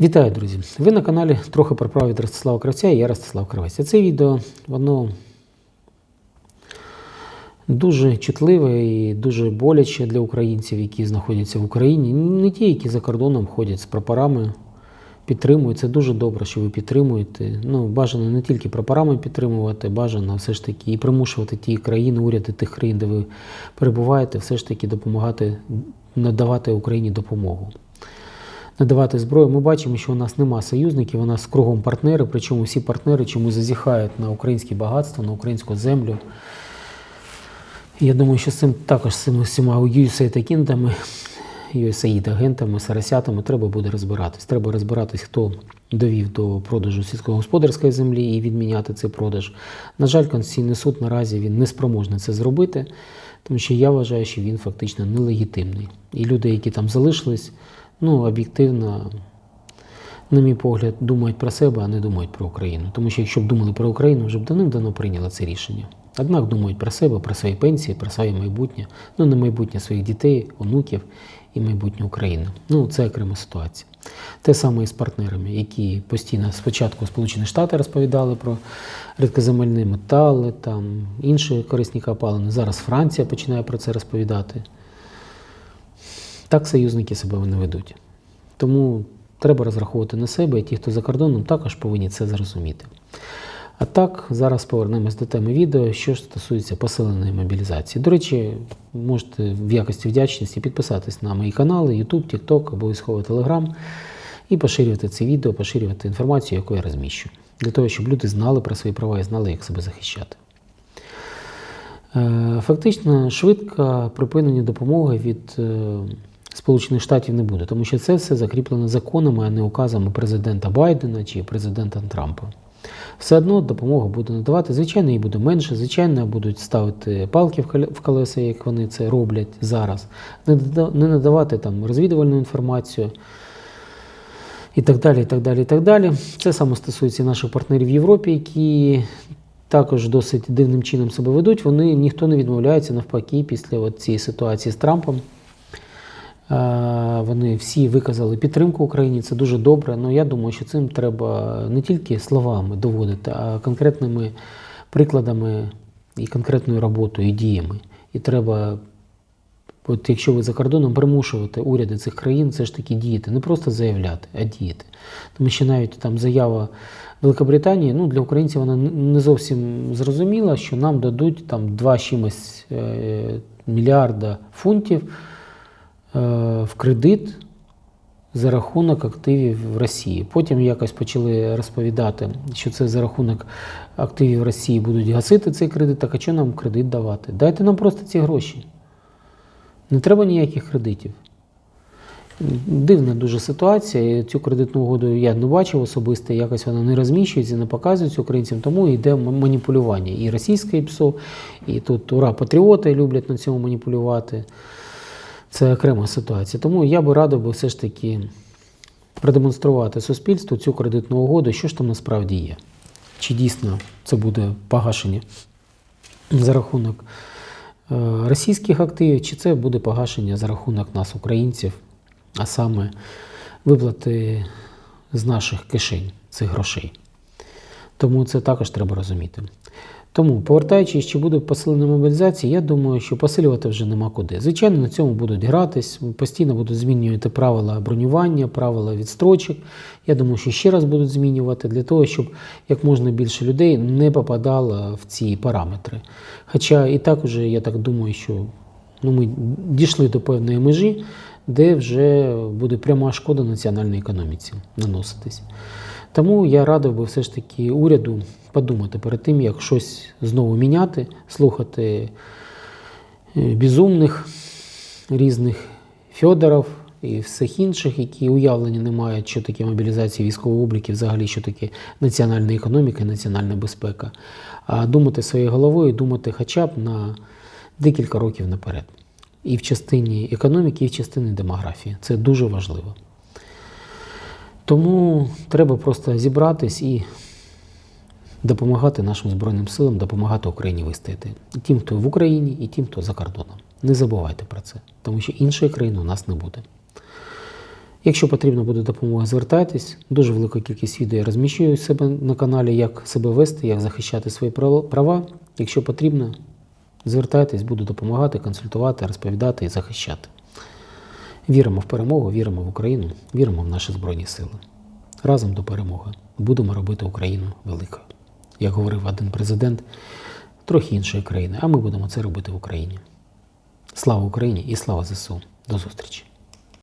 Вітаю, друзі! Ви на каналі трохи про право від Ростислава Кравця і я Ростислав Кравець. А Це відео воно дуже чутливе і дуже боляче для українців, які знаходяться в Україні. Не ті, які за кордоном ходять з прапорами, підтримують. Це дуже добре, що ви підтримуєте. Ну, бажано не тільки прапорами підтримувати, бажано все ж таки і примушувати ті країни, уряди тих країн, де ви перебуваєте, все ж таки допомагати, надавати Україні допомогу надавати зброю. Ми бачимо, що у нас нема союзників, у нас кругом партнери, причому всі партнери чомусь зазіхають на українське багатство, на українську землю. Я думаю, що з цим також з цими всіма USAID-агентами, USAID-агентами, сарасятами треба буде розбиратись. Треба розбиратись, хто довів до продажу сільськогосподарської землі і відміняти цей продаж. На жаль, Конституційний суд наразі він не спроможний це зробити, тому що я вважаю, що він фактично нелегітимний. І люди, які там залишились, ну, об'єктивно, на мій погляд, думають про себе, а не думають про Україну. Тому що якщо б думали про Україну, вже б давним-давно прийняли це рішення. Однак думають про себе, про свої пенсії, про своє майбутнє, ну не майбутнє своїх дітей, онуків і майбутнє України. Ну, це окрема ситуація. Те саме і з партнерами, які постійно спочатку Сполучені Штати розповідали про рідкоземельні метали, там інші корисні копалини. Зараз Франція починає про це розповідати. Так союзники себе не ведуть. Тому треба розраховувати на себе, і ті, хто за кордоном, також повинні це зрозуміти. А так, зараз повернемось до теми відео, що стосується посиленої мобілізації. До речі, можете в якості вдячності підписатись на мої канали, YouTube, TikTok, обов'язково Telegram і поширювати це відео, поширювати інформацію, яку я розміщу, для того, щоб люди знали про свої права і знали, як себе захищати. Е, Фактично, швидко припинення допомоги від е, Сполучених Штатів не буде, тому що це все закріплено законами, а не указами президента Байдена чи президента Трампа. Все одно допомогу буде надавати. Звичайно, її буде менше, звичайно, будуть ставити палки в кол- колеса, як вони це роблять зараз, не надавати там розвідувальну інформацію і так далі. і так далі, і так далі. Це саме стосується наших партнерів в Європі, які також досить дивним чином себе ведуть. Вони ніхто не відмовляється навпаки після от цієї ситуації з Трампом. Е, Вони всі виказали підтримку Україні, це дуже добре. Ну я думаю, що цим треба не тільки словами доводити, а конкретними прикладами і конкретною роботою, і діями. І треба, от якщо ви за кордоном, примушувати уряди цих країн все ж таки діяти, не просто заявляти, а діяти. Тому що навіть там заява Великобританії, ну для українців вона не зовсім зрозуміла, що нам дадуть там 2 чимось е, мільярда фунтів в кредит за рахунок активів в Росії. Потім якось почали розповідати, що це за рахунок активів Росії будуть гасити цей кредит. Так а що нам кредит давати? Дайте нам просто ці гроші. Не треба ніяких кредитів. Дивна дуже ситуація. Цю кредитну угоду я не бачив особисто, якось вона не розміщується, не показується українцям, тому йде маніпулювання. І російське ПСО, і тут ура, патріоти люблять на цьому маніпулювати. Це окрема ситуація. Тому я би радив би все ж таки продемонструвати суспільству цю кредитну угоду, що ж там насправді є. Чи дійсно це буде погашення за рахунок е, російських активів, чи це буде погашення за рахунок нас, українців, а саме виплати з наших кишень цих грошей. Тому це також треба розуміти. Тому, повертаючись, чи буде посилена мобілізація, я думаю, що посилювати вже нема куди. Звичайно, на цьому будуть гратись, постійно будуть змінювати правила бронювання, правила відстрочок. Я думаю, що ще раз будуть змінювати для того, щоб як можна більше людей не попадало в ці параметри. Хоча і так уже, я так думаю, що ну, ми дійшли до певної межі, де вже буде пряма шкода національній економіці наноситись. Тому я радив би все ж таки уряду подумати перед тим, як щось знову міняти, слухати е, безумних різних Фьодоров і всіх інших, які уявлення не мають, що таке мобілізація військового обліку, взагалі, що таке національна економіка, національна безпека, а думати своєю головою, думати хоча б на декілька років наперед. І в частині економіки, і в частині демографії. Це дуже важливо. Тому треба просто зібратись і допомагати нашим Збройним силам, допомагати Україні вистояти. І тим, хто в Україні, і тим, хто за кордоном. Не забувайте про це, тому що іншої країни у нас не буде. Якщо потрібна буде допомога, звертайтесь. Дуже велика кількість відео я розміщую себе на каналі, як себе вести, як захищати свої права. Якщо потрібно, звертайтесь, буду допомагати, консультувати, розповідати і захищати. Віримо в перемогу, віримо в Україну, віримо в наші Збройні Сили. Разом до перемоги будемо робити Україну великою. Як говорив один президент трохи іншої країни, а ми будемо це робити в Україні. Слава Україні і слава ЗСУ. До зустрічі!